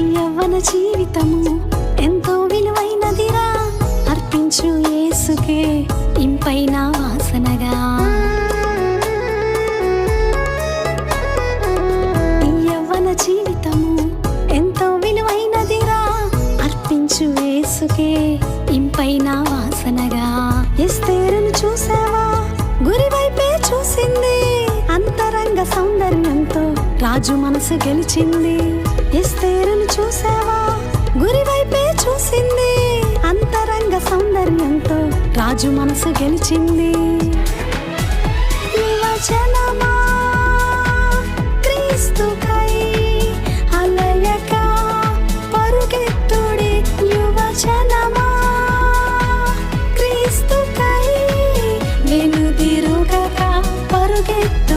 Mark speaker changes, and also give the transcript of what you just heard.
Speaker 1: యవ్వన జీవితము ఎంతో విలువైనదిరా. అర్పించు ఏసుకే ఇంపైన వాసనగా. యవ్వన జీవితము ఎంతో విలువైనదిరా. అర్పించు ఏసుకే ఇంపైన వాసనగా. ఎస్తేరును చూసావా? గురివైపే చూసింది. అంతరంగ సౌందర్యంతో రాజు మనసు గెలిచింది. చూసావా? గురివైపే చూసింది. అంతరంగ సౌందర్యంతో రాజు మనసు గెలిచింది. యువజనమా క్రీస్తుకై అలయక పరుగెత్తుడి యువజనమా క్రీస్తుకై వెనుదిరుగక పరుగెత్తు